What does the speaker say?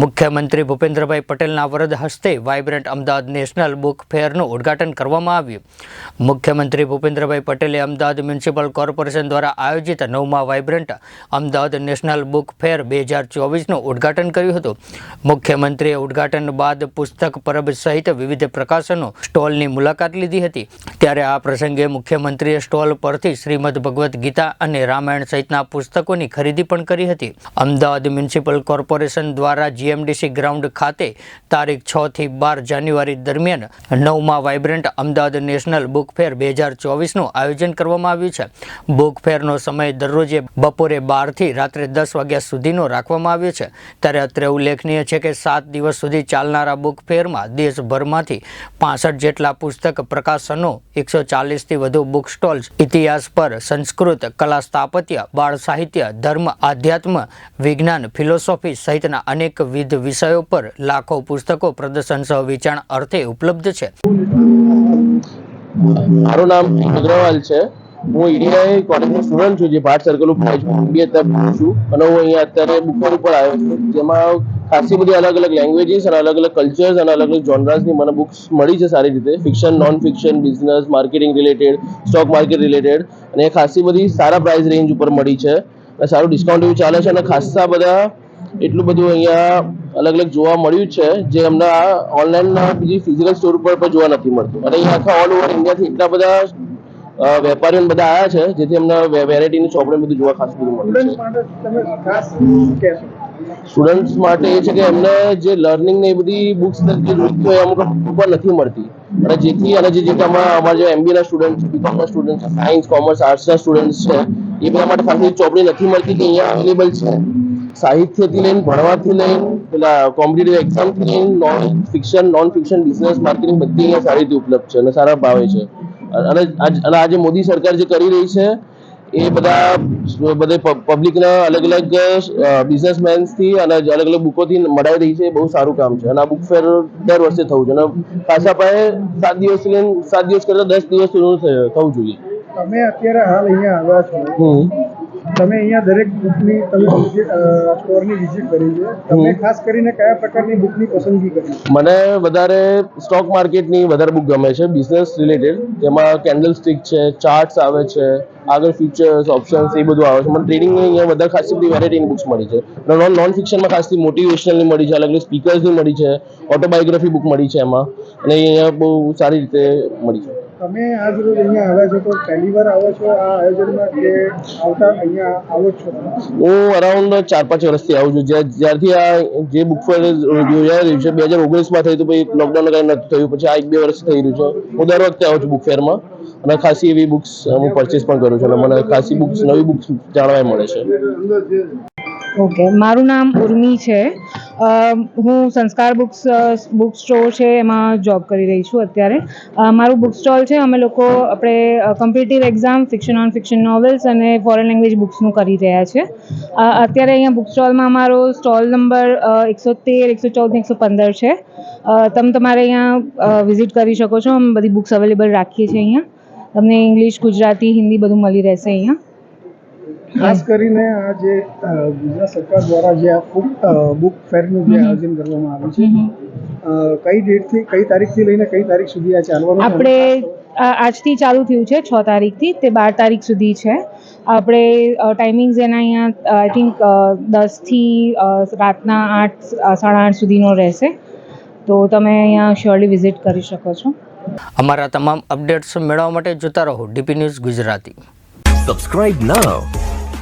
મુખ્યમંત્રી ભૂપેન્દ્રભાઈ પટેલના વરદ હસ્તે વાઇબ્રન્ટ અમદાવાદ નેશનલ બુક ફેરનું ઉદ્ઘાટન કરવામાં આવ્યું. મુખ્યમંત્રી ભૂપેન્દ્રભાઈ પટેલે અમદાવાદ મ્યુનિસિપલ કોર્પોરેશન દ્વારા આયોજિત નવમા vibrant Ahmedabad national book fair બે હજાર ચોવીસનું ઉદ્ઘાટન કર્યું હતું. મુખ્યમંત્રીએ ઉદ્ઘાટન બાદ પુસ્તક પરબ સહિત વિવિધ પ્રકાશનો સ્ટોલની મુલાકાત લીધી હતી. ત્યારે આ પ્રસંગે મુખ્યમંત્રીએ સ્ટોલ પરથી શ્રીમદ ભગવદ્ ગીતા અને રામાયણ સહિતના પુસ્તકોની ખરીદી પણ કરી હતી. અમદાવાદ મ્યુનિસિપલ કોર્પોરેશન દ્વારા જીએમડીસી ગ્રાઉન્ડ ખાતે તારીખ છ થી બાર જાન્યુઆરી દરમિયાન નવમા vibrant Ahmedabad national book fair બે હજાર ચોવીસનું આયોજન કરવામાં આવ્યું છે. બુક ફેરનો સમય દરરોજે બપોરે બારથી રાત્રે દસ વાગ્યા સુધીનો રાખવામાં આવ્યો છે. ત્યારે અત્રે ઉલ્લેખનીય છે કે સાત દિવસ સુધી ચાલનારા બુક ફેરમાં દેશભરમાંથી પાસઠ જેટલા પુસ્તક પ્રકાશનો એકસો ચાલીસથી વધુ બુક સ્ટોલ્સ, ઇતિહાસ પર સંસ્કૃત કલા સ્થાપત્ય, બાળ સાહિત્ય, ધર્મ, આધ્યાત્મ, વિજ્ઞાન, ફિલોસોફી સહિતના અનેકવિધ વિષયો પર લાખો પુસ્તકો પ્રદર્શન સહ વેચાણ અર્થે ઉપલબ્ધ છે. મારું નામ અગ્રવાલ છે. હું ઈડીઆઈ કોલેજનો સ્ટુડન્ટ છું, જે ભારત સર્કલ ઉપર બીબીએ અત્યારે છું. અને હું અહીંયા અત્યારે બુકર ઉપર આવ્યો છું. જેમાં ખાસી બધી અલગ અલગ લેંગ્વેજીસ અને અલગ અલગ કલ્ચર્સ અને અલગ અલગ જોનરાસની મને બુક્સ મળી છે સારી રીતે. Fiction non fiction business marketing related stock market related અને ખાસી બધી સારા પ્રાઇસ રેન્જ ઉપર મળી છે. અને સારું ડિસ્કાઉન્ટ એવું ચાલે છે અને ખાસા બધા એટલું બધું અહીંયા અલગ અલગ જોવા મળ્યું છે, જે અમને ઓનલાઈન બીજી ફિઝિકલ સ્ટોર ઉપર પણ જોવા નથી મળતું. અને અહીંયા આખા ઓલ ઓવર ઇન્ડિયાથી એટલા બધા વેપારીઓ બધા આવ્યા છે, જેથી અમને વેરાયટીની ચોપડી બધું જોવા ખાસ બધું મળ્યું છે. સ્ટુડન્ટ્સ માટે એ છે કે એમને જે લર્નિંગ ને એ બધી બુક્સ તરીકે જોઈતી હોય અમુક ઉપર નથી મળતી. અને જેથી, અને જે અમારા અમારા જે એમબી ના સ્ટુડન્ટ બીકોમ ના સ્ટુડન્ટ સાયન્સ કોમર્સ આર્ટ્સ ના સ્ટુડન્ટ છે, એ બધા માટે ખાસ ચોપડી નથી મળતી કે અહીંયા અવેલેબલ છે. સાહિત્યથી લઈને ભણવાથી લઈને પેલા કોમ્પિટેટિવ એક્ઝામથી લઈને non fiction non fiction business marketing બધી અહીંયા સારી રીતે ઉપલબ્ધ છે અને સારા ભાવે છે. અને આજ- અને આજે મોદી સરકાર જે કરી રહી છે એ બધા બધે પબ્લિકના અલગ અલગ બિઝનેસમેન્સથી અને અલગ અલગ બુકોથી મળાઈ રહી છે બહુ સારું કામ છે. અને આ બુક ફેર દર વર્ષે થવું છે અને પાછા પાસે સાત દિવસ લઈને સાત દિવસ કરતા દસ દિવસ થવું જોઈએ. તમે અત્યારે હાલ અહીંયા આવ્યા છો. તમે અહીંયા દરેક બુકની તમે સ્ટોરની વિઝિટ કરી છે. તમે ખાસ કરીને કયા પ્રકારની બુકની પસંદગી કરી મને વધારે સ્ટોક માર્કેટની વધારે બુક ગમે છે બિઝનેસ રિલેટેડ જેમાં કેન્ડલ સ્ટિક છે ચાર્ટ્સ આવે છે આગળ ફ્યુચર્સ ઓપ્શન્સ એ બધું આવે છે. મને ટ્રેડિંગની અહીંયા વધારે ખાસી બધી વેરાયટીની બુક્સ મળી છે. નોન નોન ફિક્શનમાં ખાસી મોટિવેશનલની મળી છે અલગ અલગ સ્પીકર્સની મળી છે ઓટોબાયોગ્રાફી બુક મળી છે એમાં. અને અહીંયા બહુ સારી રીતે મળી છે. તમે આજ રોજ અહીંયા આવ્યા છો તો પહેલી વાર આવો છો આ આયોજનમાં કે આવતા અહીંયા આવો છો? હું અરાઉન્ડ ચાર પાંચ વર્ષથી આવું છું. જ્યાં- જ્યારથી આ જે બુક ફેર રહ્યું છે બે હજાર ઓગણીસમાં થયું હતું, પછી લોકડાઉન કાંઈ નથી થયું. પછી આ એક બે વર્ષ થઈ રહ્યું છે. હું દર વખતે આવું છું બુક ફેરમાં અને ખાસી એવી બુક્સ હું પરચેસ પણ કરું છું અને મને ખાસી બુક્સ નવી બુક્સ જાણવા મળે છે. ઓકે મારું નામ ઉર્મી છે. હું સંસ્કાર બુક્સ બુક સ્ટોર છે, એમાં જોબ કરી રહી છું અત્યારે. મારું બુક સ્ટોલ છે, અમે લોકો આપણે competitive exam fiction non fiction novels અને ફોરેન લેંગ્વેજ બુક્સનું કરી રહ્યા છે. અત્યારે અહીંયા બુક સ્ટોલમાં અમારો સ્ટોલ નંબર એકસો તેર, એકસો ચૌદ એકસો પંદર છે. તમે તમારે અહીંયા વિઝિટ કરી શકો છો. અમે બધી બુક્સ અવેલેબલ રાખીએ છીએ અહીંયા. તમને ઇંગ્લિશ ગુજરાતી, હિન્દી બધું મળી રહેશે અહીંયા. ખાસ કરીને આ જે ગુજરાત સરકાર દ્વારા જે આ બુક બુક ફેરનું જે આયોજન કરવામાં આવ્યું છે. કઈ ડેટથી કઈ તારીખથી લઈને કઈ તારીખ સુધી આ ચાલવાનું આપણે આજથી ચાલુ થયું છે છ તારીખથી તે બાર તારીખ સુધી છે. આપણે ટાઈમિંગ્સ એના અહીંયા આઈ થિંક દસથી રાતના આઠ સાડા આઠ સુધીનો રહેશે. તો તમે અહીંયા શ્યોરલી વિઝિટ કરી શકો છો. અમારા તમામ અપડેટ્સ મેળવવા માટે જોતા રહો DP news Gujarati. Subscribe now